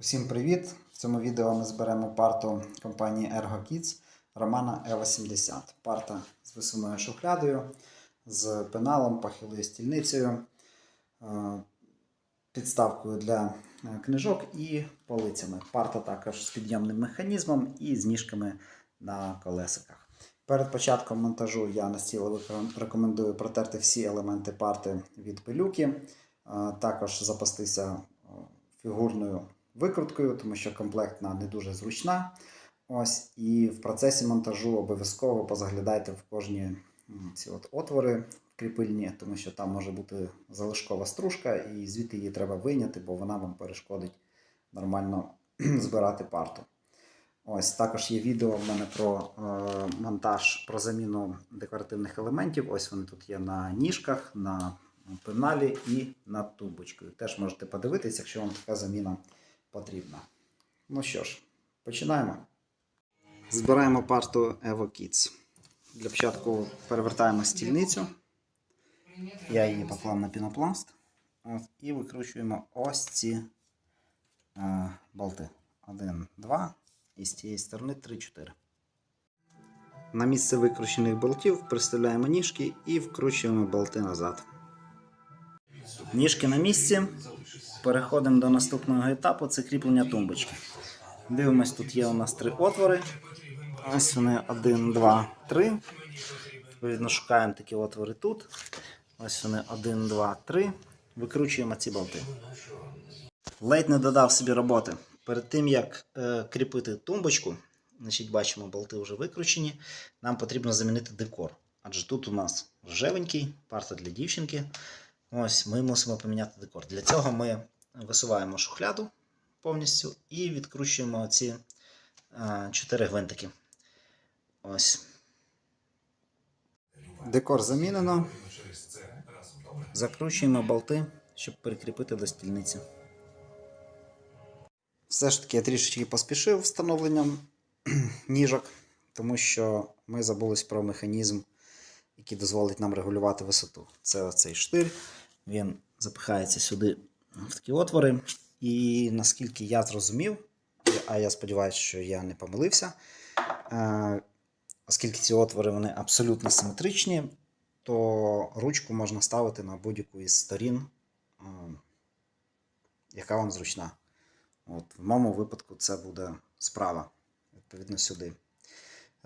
Усім привіт! В цьому відео ми зберемо парту компанії Ergo Kids Romana E80. Парта з висуною шухлядою, з пеналом, похилою стільницею, е, підставкою для е, книжок і полицями. Парта також з підйомним механізмом і з ніжками на колесиках. Перед початком монтажу я настійливо рекомендую протерти всі елементи парти від пилюки, е, також запастися фігурною викруткою, тому що комплектна не дуже зручна. Ось, і в процесі монтажу обов'язково позаглядайте в кожні ці от отвори кріпильні, тому що там може бути залишкова стружка, і звідти її треба вийняти, бо вона вам перешкодить нормально збирати парту. Ось також є відео в мене про е, монтаж, про заміну декоративних елементів. Ось вони тут є на ніжках, на пеналі і над тумбочкою. Теж можете подивитись, якщо вам така заміна потрібна. Ну що ж, починаємо. Збираємо парту Evo Kids. Для початку перевертаємо стільницю. Я її поклав на пінопласт. От, і викручуємо ось ці е, болти. Один, два. І з цієї сторони 3-4. На місце викручених болтів приставляємо ніжки і вкручуємо болти назад. Ніжки на місці. Переходимо до наступного етапу це кріплення тумбочки. Дивимось, тут є у нас три отвори. Ось вони 1, 2, 3. Відповідно, шукаємо такі отвори тут. Ось вони 1, 2, 3. Викручуємо ці болти. Ледь не додав собі роботи. Перед тим, як е, кріпити тумбочку, значить, бачимо, болти вже викручені. Нам потрібно замінити декор. Адже тут у нас ржевенький, парта для дівчинки. Ось ми мусимо поміняти декор. Для цього ми висуваємо шухляду повністю і відкручуємо ці е, чотири гвинтики. Ось. Декор замінено. Закручуємо болти, щоб прикріпити до стільниці. Все ж таки я трішечки поспішив встановленням ніжок, тому що ми забулись про механізм, який дозволить нам регулювати висоту. Це цей штир, він запихається сюди в такі отвори. І наскільки я зрозумів, а я сподіваюся, що я не помилився, е, оскільки ці отвори вони абсолютно симетричні, то ручку можна ставити на будь-яку із сторін, е, яка вам зручна. От, В моєму випадку це буде справа, відповідно, сюди.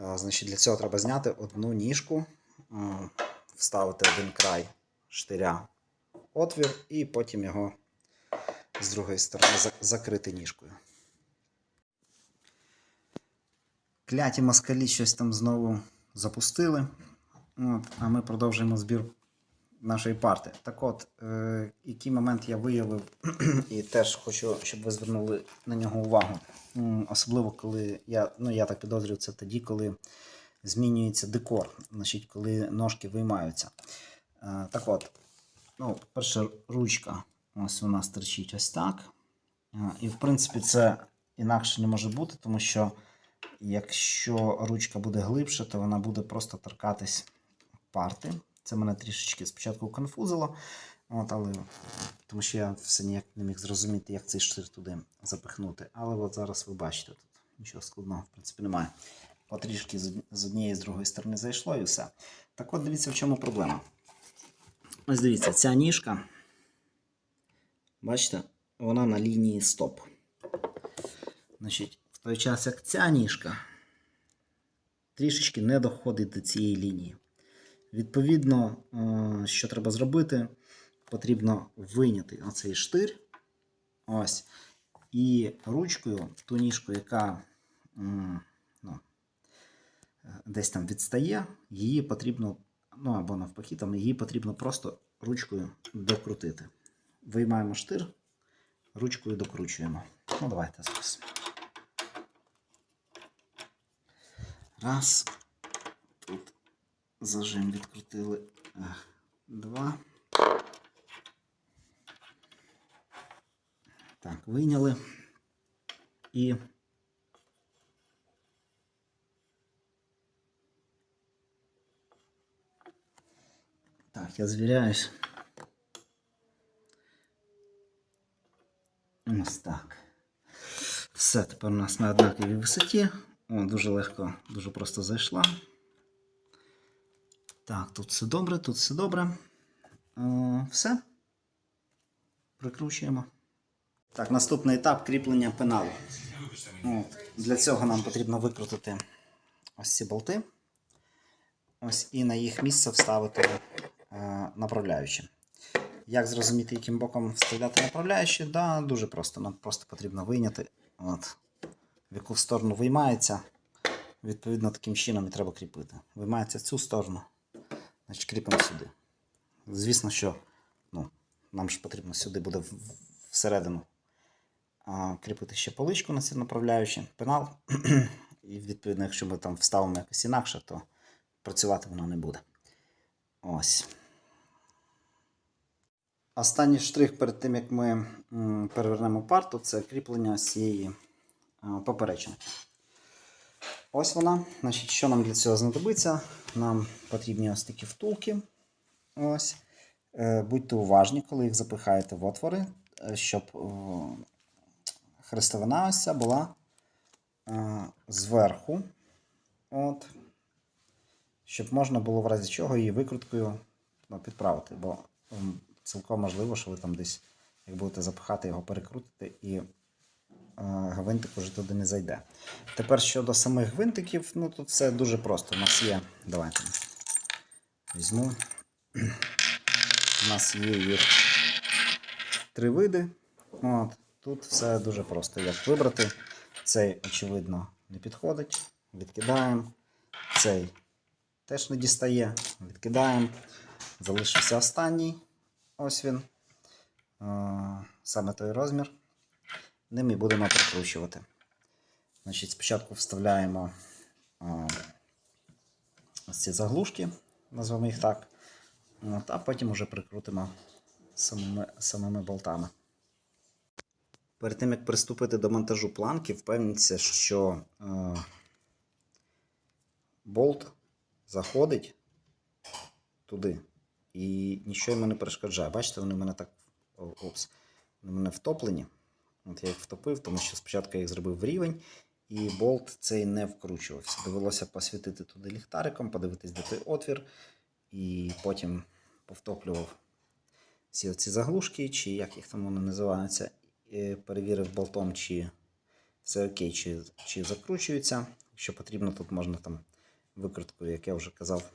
Е, Значить, Для цього треба зняти одну ніжку, вставити один край штиря отвір, і потім його з другої сторони закрити ніжкою. Кляті москалі щось там знову запустили. От, а ми продовжуємо збір нашої парти. Так от, е, який момент я виявив, і теж хочу, щоб ви звернули на нього увагу. Особливо, коли я, ну я так підозрюю, це тоді, коли змінюється декор, значить, коли ножки виймаються. Е, так от, ну, перша ручка ось у нас торчить ось так. Е, І, в принципі, це інакше не може бути, тому що якщо ручка буде глибше, то вона буде просто торкатись парти. Це мене трішечки спочатку конфузило, от, але, тому що я все ніяк не міг зрозуміти, як цей штир туди запихнути. Але от зараз ви бачите, тут нічого складного, в принципі, немає. Потрішки з однієї з другої сторони зайшло і все. Так от дивіться, в чому проблема. Ось дивіться, ця ніжка, бачите, вона на лінії стоп. Значить, в той час, як ця ніжка трішечки не доходить до цієї лінії. Відповідно, е, що треба зробити? Потрібно вийняти оцей штир. Ось. І ручкою, ту ніжку, яка ну, е, десь там відстає, її потрібно, ну або навпаки, там її потрібно просто ручкою докрутити. Виймаємо штир, ручкою докручуємо. Ну, давайте зараз. Раз. Тут зажим відкрутили. Два. Так, вийняли. І я звіряюсь. Ось так. Все, тепер у нас на однаковій висоті. О, дуже легко, дуже просто зайшла. Так, тут все добре, тут все добре. Е, все. Прикручуємо. Так, наступний етап кріплення пеналу. От, для цього нам потрібно викрутити ось ці болти. Ось і на їх місце вставити направляючі. Як зрозуміти, яким боком вставляти направляючі? Да, дуже просто. Нам просто потрібно вийняти, от, в яку сторону виймається. Відповідно, таким чином і треба кріпити. Виймається цю сторону, значить кріпимо сюди. Звісно, що ну, нам ж потрібно сюди буде всередину а, кріпити ще поличку на ці направляючі, пенал. І відповідно, якщо ми там вставимо якось інакше, то працювати воно не буде. Ось. Останній штрих перед тим, як ми перевернемо парту, це кріплення з цієї а, поперечини. Ось вона. Значить, що нам для цього знадобиться? Нам потрібні ось такі втулки. Ось. Е, Будьте уважні, коли їх запихаєте в отвори, е, щоб хрестовина ось була е, зверху. От. Щоб можна було в разі чого її викруткою ну, підправити. Бо цілком можливо, що ви там десь, як будете запихати, його перекрутите і е, гвинтик уже туди не зайде. Тепер щодо самих гвинтиків, ну тут все дуже просто. У нас є. Давайте візьму. У нас є їх три види. От. Тут все дуже просто. Як вибрати? Цей, очевидно, не підходить. Відкидаємо. Цей теж не дістає. Відкидаємо. Залишився останній. Ось він. Е, Саме той розмір. Ним і будемо прикручувати. Значить, спочатку вставляємо е, ось ці заглушки, назвемо їх так. От, а потім вже прикрутимо самими, самими болтами. Перед тим, як приступити до монтажу планки, впевніться, що е, болт заходить туди і нічого йому не перешкоджає. Бачите, вони в мене так опс, вони в мене втоплені. От я їх втопив, тому що спочатку я їх зробив в рівень, і болт цей не вкручувався. Довелося посвітити туди ліхтариком, подивитись, де той отвір, і потім повтоплював всі оці заглушки, чи як їх там вони називаються, і перевірив болтом, чи все окей, чи, чи закручується. Якщо потрібно, тут можна там викруткою, як я вже казав,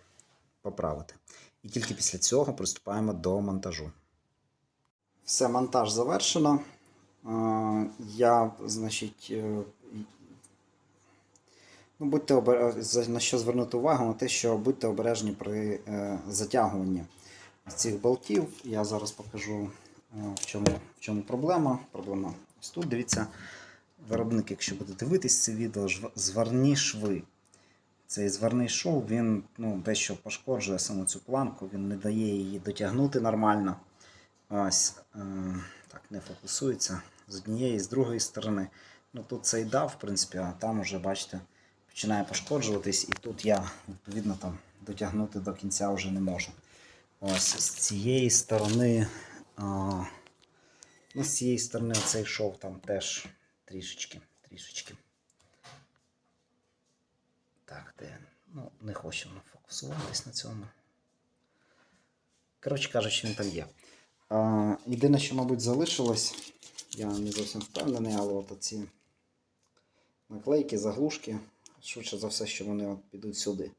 поправити. І тільки після цього приступаємо до монтажу. Все, монтаж завершено. Е, Я, значить, е, ну, будьте обер... на що звернути увагу, на те, що будьте обережні при е, затягуванні цих болтів. Я зараз покажу, в чому, в чому проблема. Проблема ось тут. Дивіться, виробник, якщо буде дивитись це відео, зварні шви. Цей зварний шов він ну, дещо пошкоджує саму цю планку, він не дає її дотягнути нормально. Ось е, так не фокусується з однієї з другої сторони. Ну тут цей дав, в принципі, а там уже, бачите, починає пошкоджуватись, і тут я, відповідно, там дотягнути до кінця вже не можу. Ось з цієї сторони. А, ну, з цієї сторони цей шов там теж трішечки. трішечки. Так, де? Ну, не хочемо фокусуватись на цьому. Коротше кажучи, він там є. А, єдине, що, мабуть, залишилось, я не зовсім впевнений, але от ці наклейки, заглушки, швидше за все, що вони от підуть сюди.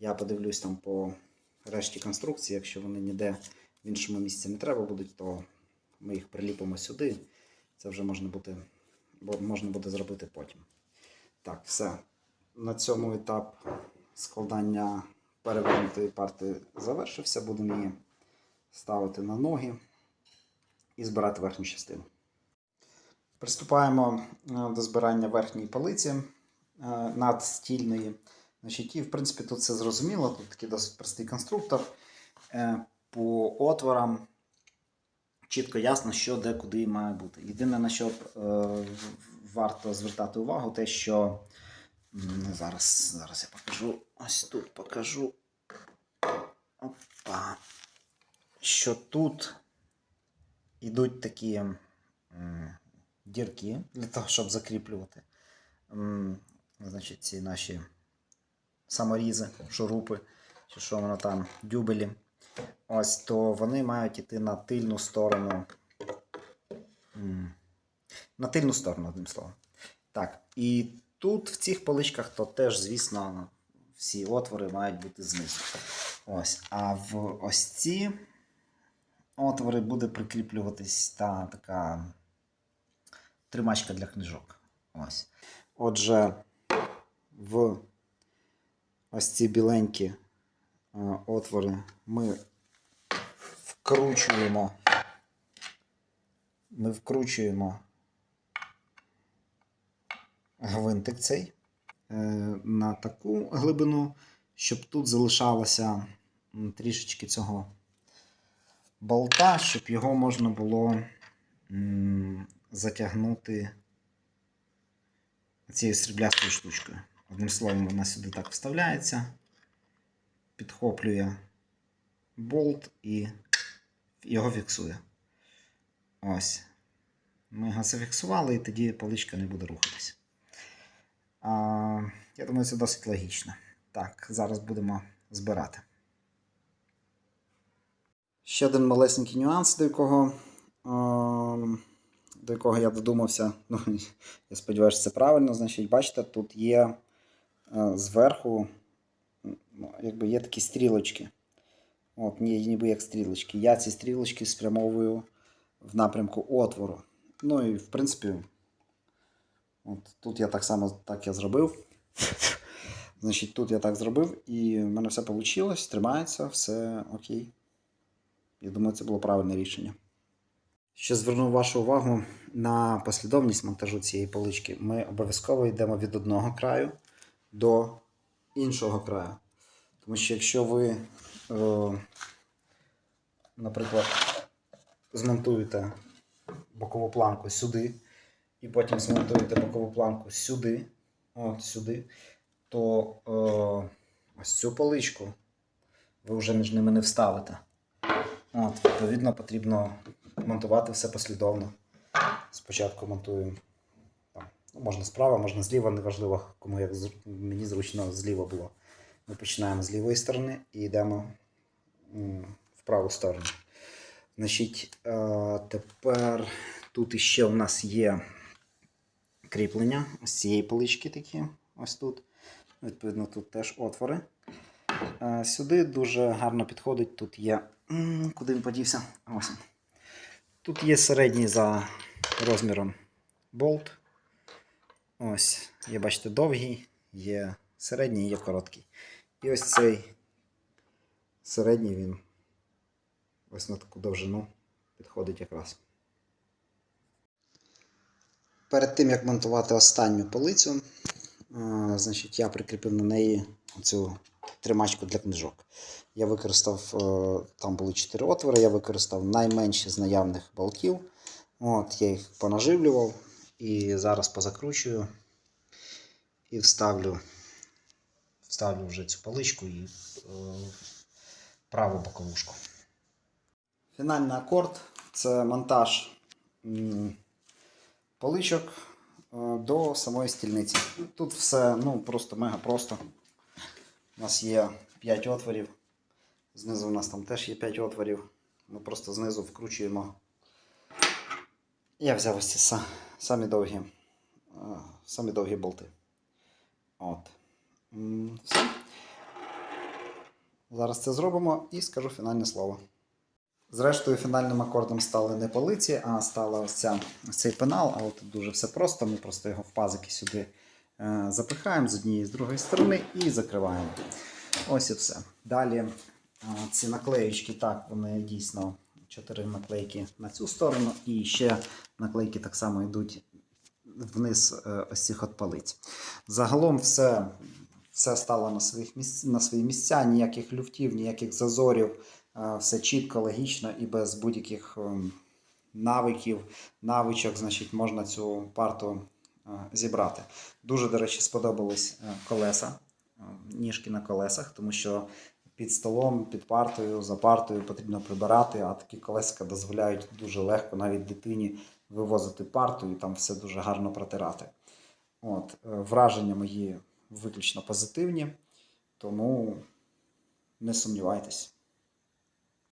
Я подивлюсь там по решті конструкції, якщо вони ніде в іншому місці не треба будуть, то ми їх приліпимо сюди. Це вже можна буде, можна буде зробити потім. Так, все. На цьому етап складання перевернутої парти завершився. Будемо її ставити на ноги і збирати верхню частину. Приступаємо е, до збирання верхньої полиці е, надстільної. Значить, і, в принципі, тут все зрозуміло. Тут такий досить простий конструктор. Е, По отворам чітко ясно, що де куди має бути. Єдине, на що варто звертати увагу, те, що зараз, зараз я покажу. Ось тут покажу. Опа. Що тут йдуть такі дірки для того, щоб закріплювати значить, ці наші саморізи, шурупи, чи що воно там, дюбелі. Ось, то вони мають йти на тильну сторону. На тильну сторону, одним словом. Так, і тут в цих поличках то теж, звісно, всі отвори мають бути знизу. Ось. А в ось ці отвори буде прикріплюватись та така тримачка для книжок. Ось. Отже, в ось ці біленькі е, отвори ми вкручуємо. Ми вкручуємо гвинтик цей е, на таку глибину, щоб тут залишалося трішечки цього болта, щоб його можна було затягнути цією сріблястою штучкою. Одним словом, вона сюди так вставляється, підхоплює болт і його фіксує. Ось. Ми його зафіксували, і тоді паличка не буде рухатись. Я думаю, це досить логічно. Так, зараз будемо збирати. Ще один малесенький нюанс, до якого, до якого я додумався. Ну, я сподіваюся, це правильно. Значить, бачите, тут є е, зверху, ну, якби є такі стрілочки. От, ніби як стрілочки. Я ці стрілочки спрямовую в напрямку отвору. Ну і в принципі, от тут я так само так я зробив. Значить, тут я так зробив, і в мене все вийшло, тримається, все окей. Я думаю, це було правильне рішення. Ще зверну вашу увагу на послідовність монтажу цієї полички. Ми обов'язково йдемо від одного краю до іншого краю. Тому що якщо ви, е, наприклад, змонтуєте бокову планку сюди, і потім змонтуєте бокову планку сюди, от сюди, то е, ось цю поличку ви вже між ними не вставите. От, відповідно, потрібно монтувати все послідовно. Спочатку монтуємо ну, можна справа, можна зліва, неважливо, кому як мені зручно зліва було. Ми починаємо з лівої сторони і йдемо в праву сторону. Значить, е, тепер тут іще у нас є кріплення ось цієї полички такі. Ось тут. Відповідно, тут теж отвори. Е, Сюди дуже гарно підходить. Тут є. Куди він подівся? Ось. Тут є середній за розміром болт. Ось, є, бачите, довгий, є середній, є короткий. І ось цей середній він ось на таку довжину підходить якраз. Перед тим, як монтувати останню полицю, значить, я прикріпив на неї цю тримачку для книжок. Я використав, е, там були 4 отвори, я використав найменші з наявних болтів. От, я їх понаживлював і зараз позакручую і вставлю, вставлю вже цю поличку і е, праву боковушку. Фінальний акорд це монтаж поличок е, до самої стільниці. Тут все ну, просто мега просто. У нас є 5 отворів. Знизу у нас там теж є 5 отворів. Ми просто знизу вкручуємо. Я взяв ось ці самі довгі, е, самі довгі болти. От. Все. Зараз це зробимо і скажу фінальне слово. Зрештою, фінальним акордом стали не полиці, а стала ось, ця, цей пенал. Але тут дуже все просто. Ми просто його в пазики сюди е, запихаємо з однієї з другої сторони і закриваємо. Ось і все. Далі е, ці наклеєчки, так, вони дійсно чотири наклейки на цю сторону, і ще наклейки так само йдуть вниз е, ось цих от полиць. Загалом все, все стало на, своїх місць, на свої місця, ніяких люфтів, ніяких зазорів. Все чітко, логічно і без будь-яких ем, навиків, навичок, значить, можна цю парту е, зібрати. Дуже, до речі, сподобались е, колеса, е, ніжки на колесах, тому що під столом, під партою, за партою потрібно прибирати, а такі колесика дозволяють дуже легко навіть дитині вивозити парту і там все дуже гарно протирати. От, враження мої виключно позитивні, тому не сумнівайтесь.